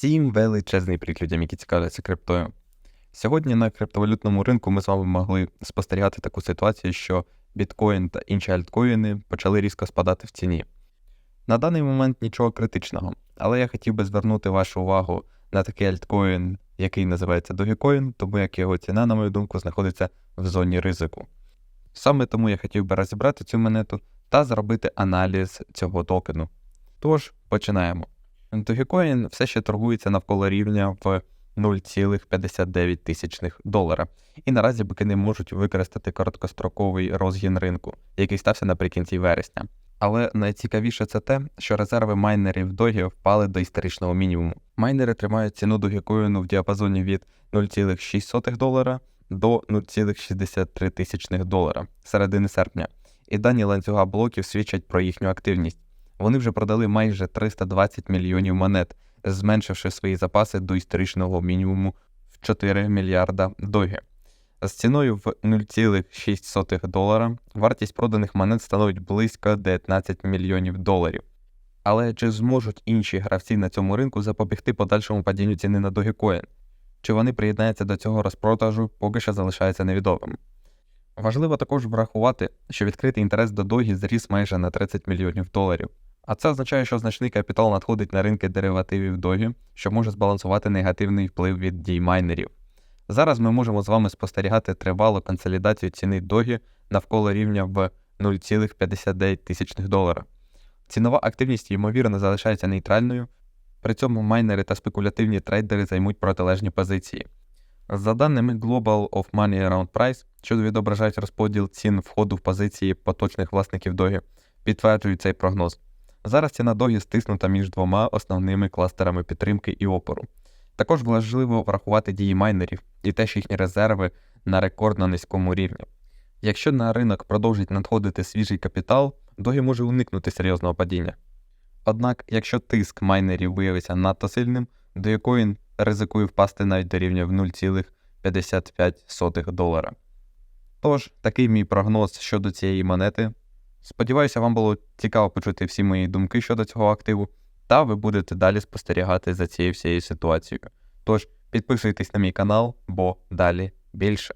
Всім величезний привіт людям, які цікавляться криптою. Сьогодні на криптовалютному ринку ми з вами могли спостерігати таку ситуацію, що біткоін та інші альткоїни почали різко спадати в ціні. На даний момент нічого критичного, але я хотів би звернути вашу увагу на такий альткоін, який називається Dogecoin, тому як його ціна, на мою думку, знаходиться в зоні ризику. Саме тому я хотів би розібрати цю монету та зробити аналіз цього токену. Тож, починаємо. Dogecoin все ще торгується навколо рівня в 0,59 тисячних долара. І наразі бики не можуть використати короткостроковий розгін ринку, який стався наприкінці вересня. Але найцікавіше це те, що резерви майнерів Догі впали до історичного мінімуму. Майнери тримають ціну Dogecoin в діапазоні від 0,6 долара до 0,63 тисячних долара середини серпня. І дані ланцюга блоків свідчать про їхню активність. Вони вже продали майже 320 мільйонів монет, зменшивши свої запаси до історичного мінімуму в 4 мільярда догі. З ціною в 0,6 долара вартість проданих монет становить близько 19 мільйонів доларів. Але чи зможуть інші гравці на цьому ринку запобігти подальшому падінню ціни на Dogecoin? Чи вони приєднаються до цього розпродажу, поки що залишається невідомим. Важливо також врахувати, що відкритий інтерес до догі зріс майже на 30 мільйонів доларів. А це означає, що значний капітал надходить на ринки деривативів догі, що може збалансувати негативний вплив від дій майнерів. Зараз ми можемо з вами спостерігати тривалу консолідацію ціни догі навколо рівня в 0,59 долара. Цінова активність, ймовірно, залишається нейтральною, при цьому майнери та спекулятивні трейдери займуть протилежні позиції. За даними Global of Money Around Price, що відображають розподіл цін входу в позиції поточних власників догі, підтверджують цей прогноз. Зараз ціна догі стиснута між двома основними кластерами підтримки і опору. Також важливо врахувати дії майнерів і те, що їхні резерви на рекордно низькому рівні. Якщо на ринок продовжить надходити свіжий капітал, догі може уникнути серйозного падіння. Однак, якщо тиск майнерів виявиться надто сильним, Dogecoin ризикує впасти навіть до рівня в 0,55 долара. Тож, такий мій прогноз щодо цієї монети. Сподіваюся, вам було цікаво почути всі мої думки щодо цього активу, та ви будете далі спостерігати за цією всією ситуацією. Тож підписуйтесь на мій канал, бо далі більше.